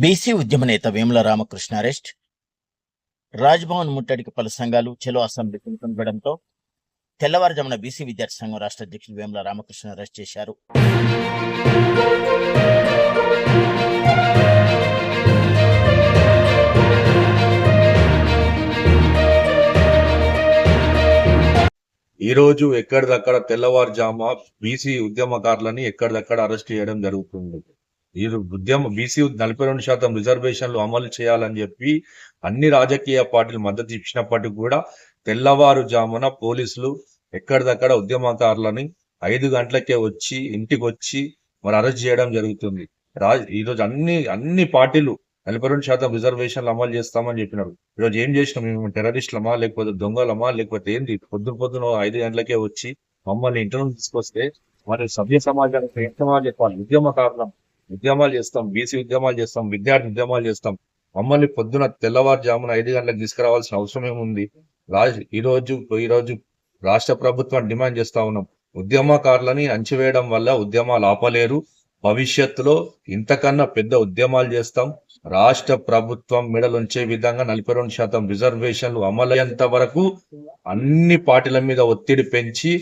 BC ఉద్యమ నేత Vemula Ramakrishna arrest. Raj Bhavan ముట్టడికి పలు సంఘాలు చెలో అసెంబ్లీ పిలుపునివ్వడంతో తెల్లవారుజామున బీసీ విద్యార్థి సంఘం రాష్ట్ర అధ్యక్షులు వేముల రామకృష్ణ అరెస్ట్ చేశారు. ఈ రోజు ఎక్కడిదక్కడ తెల్లవారుజామ బీసీ ఉద్యమకారులని ఎక్కడిదక్కడ అరెస్ట్ చేయడం జరుగుతుంది. ఈ ఉద్యమ బీసీ నలభై రెండు శాతం రిజర్వేషన్లు అమలు చేయాలని చెప్పి అన్ని రాజకీయ పార్టీలు మద్దతు ఇచ్చినప్పటికీ కూడా తెల్లవారుజామున పోలీసులు ఎక్కడిదక్కడ ఉద్యమకారులని ఐదు గంటలకే వచ్చి ఇంటికి వచ్చి మరి అరెస్ట్ చేయడం జరుగుతుంది. రా ఈ రోజు అన్ని అన్ని పార్టీలు నలభై రెండు శాతం రిజర్వేషన్లు అమలు చేస్తామని చెప్పినారు. ఈరోజు ఏం చేసినాం మేము? టెర్రరిస్టులమా లేకపోతే దొంగలమా లేకపోతే ఏంది? పొద్దున పొద్దున ఐదు గంటలకే వచ్చి మమ్మల్ని ఇంటి నుంచి తీసుకొస్తే మరి సభ్య సమాజానికి ఏం సమాజం చెప్పాలి ఉద్యమకారులం ఉద్యమాలు చేస్తాం బీసీ ఉద్యమాలు చేస్తాం విద్యార్థి ఉద్యమాలు చేస్తాం. మమ్మల్ని పొద్దున తెల్లవారుజామున ఐదు గంటలకు తీసుకురావాల్సిన అవసరం ఏముంది? రాజ్ ఈరోజు ఈ రోజు రాష్ట్ర ప్రభుత్వం డిమాండ్ చేస్తా ఉన్నాం. ఉద్యమకారులని అంచివేయడం వల్ల ఉద్యమాలు ఆపలేరు. భవిష్యత్తులో ఇంతకన్నా పెద్ద ఉద్యమాలు చేస్తాం. రాష్ట్ర ప్రభుత్వం మెడలుంచే విధంగా నలభై రెండు శాతం రిజర్వేషన్లు అమలయ్యేంత వరకు అన్ని పార్టీల మీద ఒత్తిడి పెంచి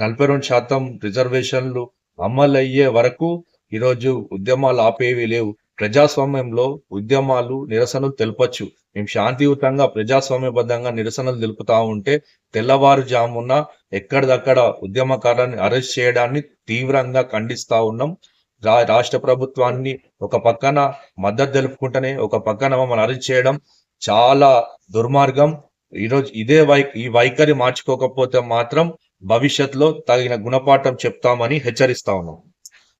నలభై రెండు శాతం రిజర్వేషన్లు అమలయ్యే వరకు ఈరోజు ఉద్యమాలు ఆపేవి లేవు. ప్రజాస్వామ్యంలో ఉద్యమాలు నిరసనలు తెలపచ్చు. మేము శాంతియుతంగా ప్రజాస్వామ్యబద్ధంగా నిరసనలు తెలుపుతా ఉంటే తెల్లవారుజామున ఎక్కడిదక్కడ ఉద్యమకారాన్ని అరెస్ట్ చేయడాన్ని తీవ్రంగా ఖండిస్తా ఉన్నాం. రా- రాష్ట్ర ప్రభుత్వాన్ని ఒక పక్కన మద్దతు తెలుపుకుంటేనే ఒక పక్కన మమ్మల్ని అరెస్ట్ చేయడం చాలా దుర్మార్గం. ఈరోజు ఇదే వై ఈ వైఖరి మార్చుకోకపోతే మాత్రం భవిష్యత్తులో తగిన గుణపాఠం చెప్తామని హెచ్చరిస్తా ఉన్నాం.